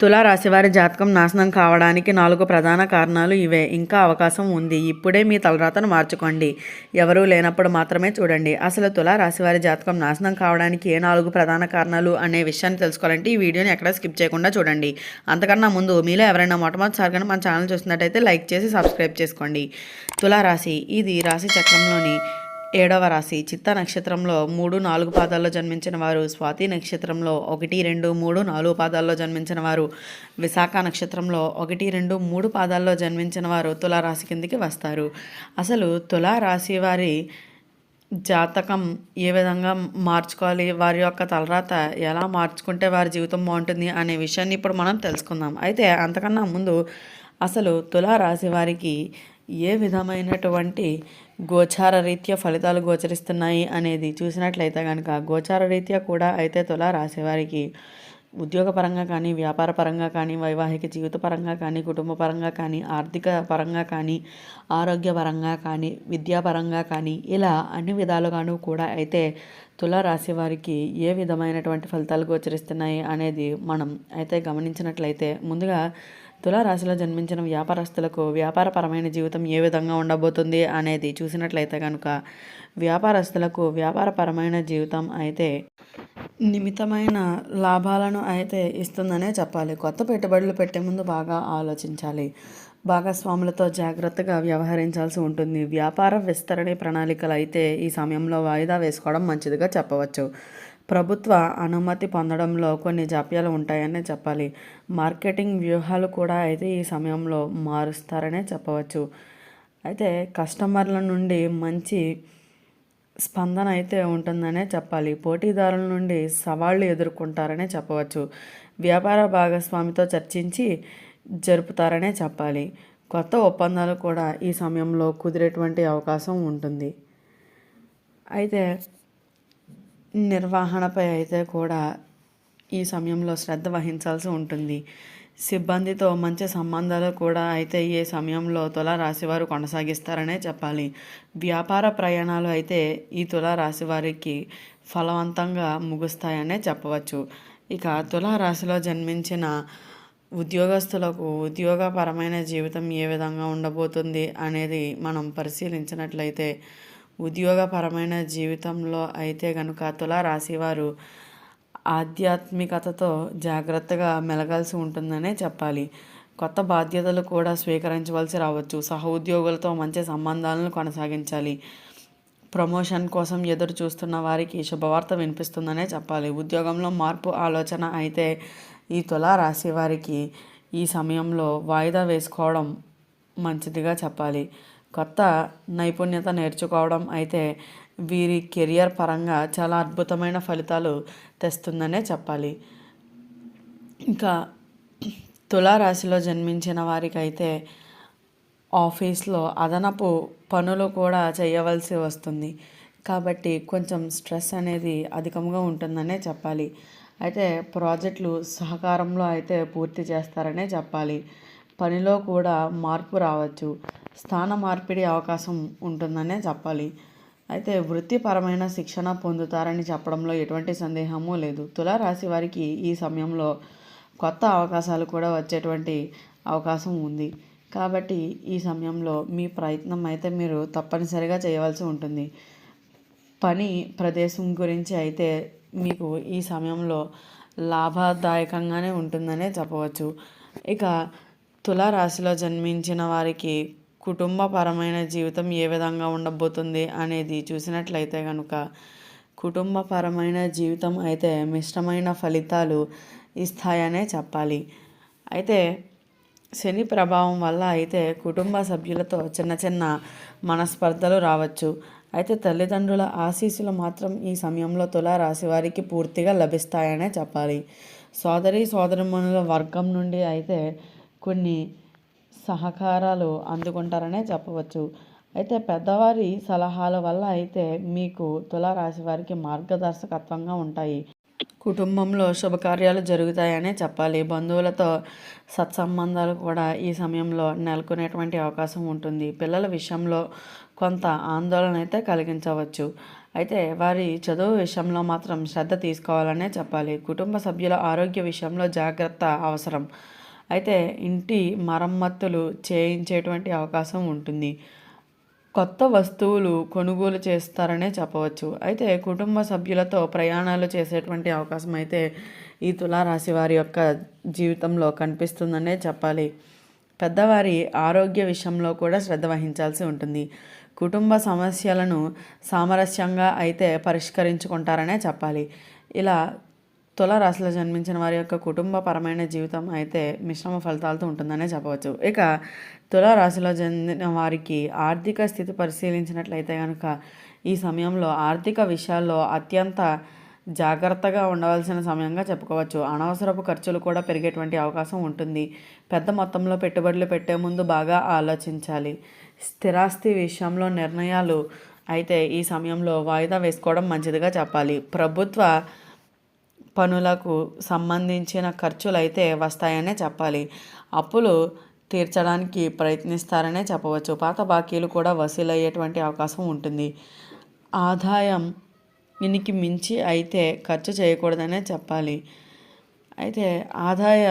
తులారాశివారి జాతకం నాశనం కావడానికి నాలుగు ప్రధాన కారణాలు ఇవే. ఇంకా అవకాశం ఉంది. ఇప్పుడే మీ తలరాతను మార్చుకోండి. ఎవరూ లేనప్పుడు మాత్రమే చూడండి. అసలు తులారాశివారి జాతకం నాశనం కావడానికి ఏ నాలుగు ప్రధాన కారణాలు అనే విషయాన్ని తెలుసుకోవాలంటే ఈ వీడియోని ఎక్కడ స్కిప్ చేయకుండా చూడండి. అంతకన్నా ముందు మీలో ఎవరైనా మొట్టమొదటిసారిగా మన ఛానల్ చూసినట్టయితే లైక్ చేసి సబ్స్క్రైబ్ చేసుకోండి. తులారాశి ఇది రాశి చక్రంలోని ఏడవ రాశి. చిత్త నక్షత్రంలో మూడు నాలుగు పాదాల్లో జన్మించిన వారు. స్వాతి నక్షత్రంలో ఒకటి రెండు మూడు నాలుగు పాదాల్లో జన్మించిన వారు. విశాఖ నక్షత్రంలో ఒకటి రెండు మూడు పాదాల్లో జన్మించిన వారు తులారాశి కిందికి వస్తారు. అసలు తులారాశి వారి జాతకం ఏ విధంగా మార్చుకోవాలి? వారి యొక్క తలరాత ఎలా మార్చుకుంటే వారి జీవితం బాగుంటుంది అనే విషయాన్ని ఇప్పుడు మనం తెలుసుకుందాం. అయితే అంతకన్నా ముందు అసలు తులారాశి వారికి ఏ విధమైనటువంటి గోచార రీత్యా ఫలితాలు గోచరిస్తున్నాయి అనేది చూసినట్లయితే కనుక గోచార రీత్యా కూడా అయితే తులా రాసేవారికి ఉద్యోగపరంగా కానీ వ్యాపార పరంగా కానీ వైవాహిక జీవిత పరంగా కానీ కుటుంబ పరంగా కానీ ఆర్థిక పరంగా కానీ ఆరోగ్యపరంగా కానీ విద్యాపరంగా కానీ ఇలా అన్ని విధాలుగాను కూడా అయితే తుల రాశి వారికి ఏ విధమైనటువంటి ఫలితాలు గోచరిస్తున్నాయి అనేది మనం అయితే గమనించినట్లయితే ముందుగా తులారాశిలో జన్మించిన వ్యాపారస్తులకు వ్యాపారపరమైన జీవితం ఏ విధంగా ఉండబోతుంది అనేది చూసినట్లయితే కనుక వ్యాపారస్తులకు వ్యాపారపరమైన జీవితం అయితే నిమితమైన లాభాలను అయితే ఇస్తుందనే చెప్పాలి. కొత్త పెట్టుబడులు పెట్టే ముందు బాగా ఆలోచించాలి. భాగస్వాములతో జాగ్రత్తగా వ్యవహరించాల్సి ఉంటుంది. వ్యాపార విస్తరణ ప్రణాళికలు అయితే ఈ సమయంలో వాయిదా వేసుకోవడం మంచిదిగా చెప్పవచ్చు. ప్రభుత్వ అనుమతి పొందడంలో కొన్ని జాప్యాలు ఉంటాయనే చెప్పాలి. మార్కెటింగ్ వ్యూహాలు కూడా అయితే ఈ సమయంలో మారుస్తారనే చెప్పవచ్చు. అయితే కస్టమర్ల నుండి మంచి స్పందన అయితే ఉంటుందనే చెప్పాలి. పోటీదారుల నుండి సవాళ్ళు ఎదుర్కొంటారనే చెప్పవచ్చు. వ్యాపార భాగస్వామితో చర్చించి జరుపుతారనే చెప్పాలి. కొత్త ఒప్పందాలు కూడా ఈ సమయంలో కుదిరేటువంటి అవకాశం ఉంటుంది. అయితే నిర్వహణపై అయితే కూడా ఈ సమయంలో శ్రద్ధ వహించాల్సి ఉంటుంది. సిబ్బందితో మంచి సంబంధాలు కూడా అయితే ఈ సమయంలో తుల రాశివారు కొనసాగిస్తారనే చెప్పాలి. వ్యాపార ప్రయాణాలు అయితే ఈ తుల రాశివారికి ఫలవంతంగా ముగుస్తాయనే చెప్పవచ్చు. ఇక తుల రాశిలో జన్మించిన ఉద్యోగస్తులకు ఉద్యోగపరమైన జీవితం ఏ విధంగా ఉండబోతుంది అనేది మనం పరిశీలించినట్లయితే ఉద్యోగపరమైన జీవితంలో అయితే కనుక తుల రాశివారు ఆధ్యాత్మికతతో జాగ్రత్తగా మెలగాల్సి ఉంటుందనే చెప్పాలి. కొత్త బాధ్యతలు కూడా స్వీకరించవలసి రావచ్చు. సహ ఉద్యోగులతో మంచి సంబంధాలను కొనసాగించాలి. ప్రమోషన్ కోసం ఎదురు చూస్తున్న వారికి శుభవార్త వినిపిస్తుందనే చెప్పాలి. ఉద్యోగంలో మార్పు ఆలోచన అయితే ఈ తుల రాశి వారికి ఈ సమయంలో వాయిదా వేసుకోవడం మంచిదిగా చెప్పాలి. కొత్త నైపుణ్యత నేర్చుకోవడం అయితే వీరి కెరియర్ పరంగా చాలా అద్భుతమైన ఫలితాలు తెస్తుందనే చెప్పాలి. ఇంకా తులారాశిలో జన్మించిన వారికైతే ఆఫీస్లో అదనపు పనులు కూడా చేయవలసి వస్తుంది. కాబట్టి కొంచెం స్ట్రెస్ అనేది అధికంగా ఉంటుందనే చెప్పాలి. అయితే ప్రాజెక్టులు సహకారంలో అయితే పూర్తి చేస్తారనే చెప్పాలి. పనిలో కూడా మార్పు రావచ్చు. స్థాన మార్పిడి అవకాశం ఉంటుందనే చెప్పాలి. అయితే వృత్తిపరమైన శిక్షణ పొందుతారని చెప్పడంలో ఎటువంటి సందేహము లేదు. తులారాశి వారికి ఈ సమయంలో కొత్త అవకాశాలు కూడా వచ్చేటువంటి అవకాశం ఉంది. కాబట్టి ఈ సమయంలో మీ ప్రయత్నం అయితే మీరు తప్పనిసరిగా చేయవలసి ఉంటుంది. పని ప్రదేశం గురించి అయితే మీకు ఈ సమయంలో లాభదాయకంగానే ఉంటుందనే చెప్పవచ్చు. ఇక తులారాశిలో జన్మించిన వారికి కుటుంబపరమైన జీవితం ఏ విధంగా ఉండబోతుంది అనేది చూసినట్లయితే కనుక కుటుంబపరమైన జీవితం అయితే మిశ్రమైన ఫలితాలు ఇస్తాయనే చెప్పాలి. అయితే శని ప్రభావం వల్ల అయితే కుటుంబ సభ్యులతో చిన్న చిన్న మనస్పర్ధలు రావచ్చు. అయితే తల్లిదండ్రుల ఆశీస్సులు మాత్రం ఈ సమయంలో తులా రాశి వారికి పూర్తిగా లభిస్తాయనే చెప్పాలి. సోదరి సోదరిమణుల వర్గం నుండి అయితే కొన్ని సహకారాలు అందుకుంటారనే చెప్పవచ్చు. అయితే పెద్దవారి సలహాల వల్ల అయితే మీకు తులారాశి వారికి మార్గదర్శకత్వంగా ఉంటాయి. కుటుంబంలో శుభకార్యాలు జరుగుతాయనే చెప్పాలి. బంధువులతో సత్సంబంధాలు కూడా ఈ సమయంలో నెలకొనేటువంటి అవకాశం ఉంటుంది. పిల్లల విషయంలో కొంత ఆందోళన అయితే కలిగించవచ్చు. అయితే వారి చదువు విషయంలో మాత్రం శ్రద్ధ తీసుకోవాలనే చెప్పాలి. కుటుంబ సభ్యుల ఆరోగ్య విషయంలో జాగ్రత్త అవసరం. అయితే ఇంటి మరమ్మతులు చేయించేటువంటి అవకాశం ఉంటుంది. కొత్త వస్తువులు కొనుగోలు చేస్తారనే చెప్పవచ్చు. అయితే కుటుంబ సభ్యులతో ప్రయాణాలు చేసేటువంటి అవకాశం అయితే ఈ తులారాశి వారి యొక్క జీవితంలో కనిపిస్తుందనే చెప్పాలి. పెద్దవారి ఆరోగ్య విషయంలో కూడా శ్రద్ధ వహించాల్సి ఉంటుంది. కుటుంబ సమస్యలను సామరస్యంగా అయితే పరిష్కరించుకుంటారనే చెప్పాలి. ఇలా తుల రాశిలో జన్మించిన వారి యొక్క కుటుంబపరమైన జీవితం అయితే మిశ్రమ ఫలితాలతో ఉంటుందనే చెప్పవచ్చు. ఇక తుల రాశిలో చెందిన వారికి ఆర్థిక స్థితి పరిశీలించినట్లయితే కనుక ఈ సమయంలో ఆర్థిక విషయాల్లో అత్యంత జాగ్రత్తగా ఉండవలసిన సమయంగా చెప్పుకోవచ్చు. అనవసరపు ఖర్చులు కూడా పెరిగేటువంటి అవకాశం ఉంటుంది. పెద్ద మొత్తంలో పెట్టుబడులు పెట్టే ముందు బాగా ఆలోచించాలి. స్థిరాస్తి విషయంలో నిర్ణయాలు అయితే ఈ సమయంలో వాయిదా వేసుకోవడం మంచిదిగా చెప్పాలి. ప్రభుత్వ పనులకు సంబంధించిన ఖర్చులు అయితే వస్తాయనే చెప్పాలి. అప్పులు తీర్చడానికి ప్రయత్నిస్తారనే చెప్పవచ్చు. పాత బాకీలు కూడా వసూలయ్యేటువంటి అవకాశం ఉంటుంది. ఆదాయం దీనికి మించి అయితే ఖర్చు చేయకూడదనే చెప్పాలి. అయితే ఆదాయ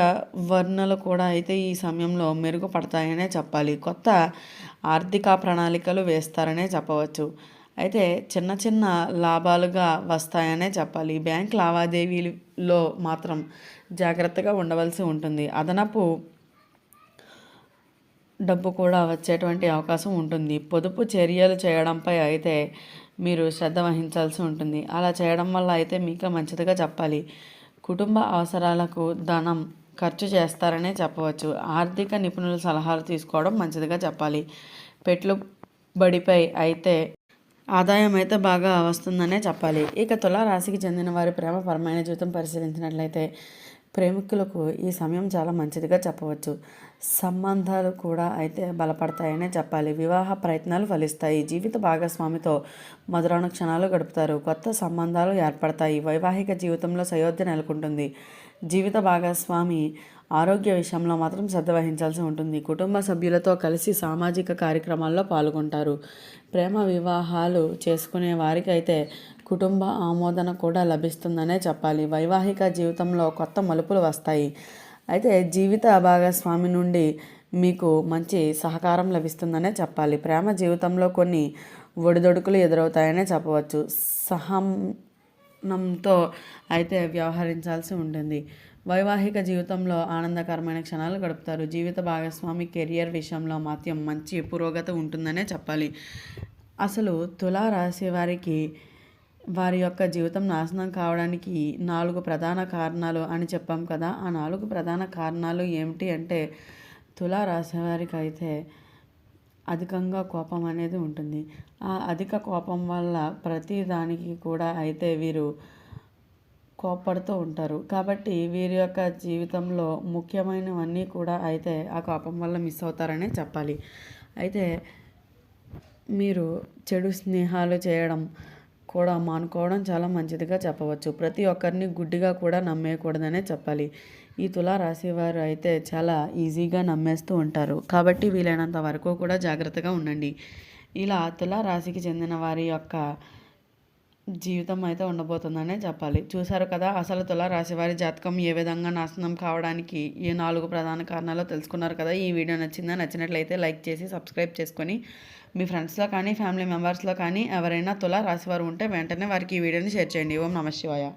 వర్ణలు కూడా అయితే ఈ సమయంలో మెరుగుపడతాయనే చెప్పాలి. కొత్త ఆర్థిక ప్రణాళికలు వేస్తారనే చెప్పవచ్చు. అయితే చిన్న చిన్న లాభాలుగా వస్తాయనే చెప్పాలి. బ్యాంక్ లావాదేవీలో మాత్రం జాగ్రత్తగా ఉండవలసి ఉంటుంది. అదనపు డబ్బు కూడా వచ్చేటువంటి అవకాశం ఉంటుంది. పొదుపు చర్యలు చేయడంపై అయితే మీరు శ్రద్ధ వహించాల్సి ఉంటుంది. అలా చేయడం వల్ల అయితే మీకు మంచిదిగా చెప్పాలి. కుటుంబ అవసరాలకు ధనం ఖర్చు చేస్తారనే చెప్పవచ్చు. ఆర్థిక నిపుణుల సలహాలు తీసుకోవడం మంచిదిగా చెప్పాలి. పెట్టుబడిపై అయితే ఆదాయం అయితే బాగా వస్తుందనే చెప్పాలి. ఇక తుల రాశికి చెందిన వారి ప్రేమపరమైన జీవితం పరిశీలించినట్లయితే ప్రేమికులకు ఈ సమయం చాలా మంచిదిగా చెప్పవచ్చు. సంబంధాలు కూడా అయితే బలపడతాయనే చెప్పాలి. వివాహ ప్రయత్నాలు ఫలిస్తాయి. జీవిత భాగస్వామితో మధురాను క్షణాలు గడుపుతారు. కొత్త సంబంధాలు ఏర్పడతాయి. వైవాహిక జీవితంలో సయోధ్య నెలకొంటుంది. జీవిత భాగస్వామి ఆరోగ్య విషయంలో మాత్రం శ్రద్ధ వహించాల్సి ఉంటుంది. కుటుంబ సభ్యులతో కలిసి సామాజిక కార్యక్రమాల్లో పాల్గొంటారు. ప్రేమ వివాహాలు చేసుకునే వారికి అయితే కుటుంబ ఆమోదన కూడా లభిస్తుందనే చెప్పాలి. వైవాహిక జీవితంలో కొత్త మలుపులు వస్తాయి. అయితే జీవిత భాగస్వామి నుండి మీకు మంచి సహకారం లభిస్తుందనే చెప్పాలి. ప్రేమ జీవితంలో కొన్ని ఒడిదొడుకులు ఎదురవుతాయనే చెప్పవచ్చు. సహనంతో అయితే వ్యవహరించాల్సి ఉంటుంది. వైవాహిక జీవితంలో ఆనందకరమైన క్షణాలు గడుపుతారు. జీవిత భాగస్వామి కెరియర్ విషయంలో మాత్రం మంచి పురోగతి ఉంటుందనే చెప్పాలి. అసలు తులా రాశి వారికి వారి యొక్క జీవితం నాశనం కావడానికి నాలుగు ప్రధాన కారణాలు అని చెప్పాం కదా. ఆ నాలుగు ప్రధాన కారణాలు ఏమిటి అంటే తులా రాసేవారికి అయితే అధికంగా కోపం అనేది ఉంటుంది. ఆ అధిక కోపం వల్ల ప్రతి దానికి కూడా అయితే వీరు కోప్పడుతూ ఉంటారు. కాబట్టి వీరి యొక్క జీవితంలో ముఖ్యమైనవన్నీ కూడా అయితే ఆ కోపం వల్ల మిస్ అవుతారనే చెప్పాలి. అయితే మీరు చెడు స్నేహాలు చేయడం కూడా మానుకోవడం చాలా మంచిదిగా చెప్పవచ్చు. ప్రతి ఒక్కరిని గుడ్డిగా కూడా నమ్మేయకూడదనే చెప్పాలి. ఈ తులా రాశివారు అయితే చాలా ఈజీగా నమ్మేస్తూ ఉంటారు. కాబట్టి వీలైనంత వరకు కూడా జాగ్రత్తగా ఉండండి. ఇలా తులా రాశికి చెందిన వారి యొక్క జీవితం అయితే ఉండబోతుందనే చెప్పాలి. చూశారు కదా అసలు తుల రాశివారి జాతకం ఏ విధంగా నాశనం కావడానికి ఈ నాలుగు ప్రధాన కారణాలు తెలుసుకున్నారు కదా. ఈ వీడియో నచ్చిందా నచ్చినట్లయితే లైక్ చేసి సబ్స్క్రైబ్ చేసుకొని మీ ఫ్రెండ్స్లో కానీ ఫ్యామిలీ మెంబర్స్లో కానీ ఎవరైనా తుల రాశివారు ఉంటే వెంటనే వారికి ఈ వీడియోని షేర్ చేయండి. ఓం నమ శివాయ.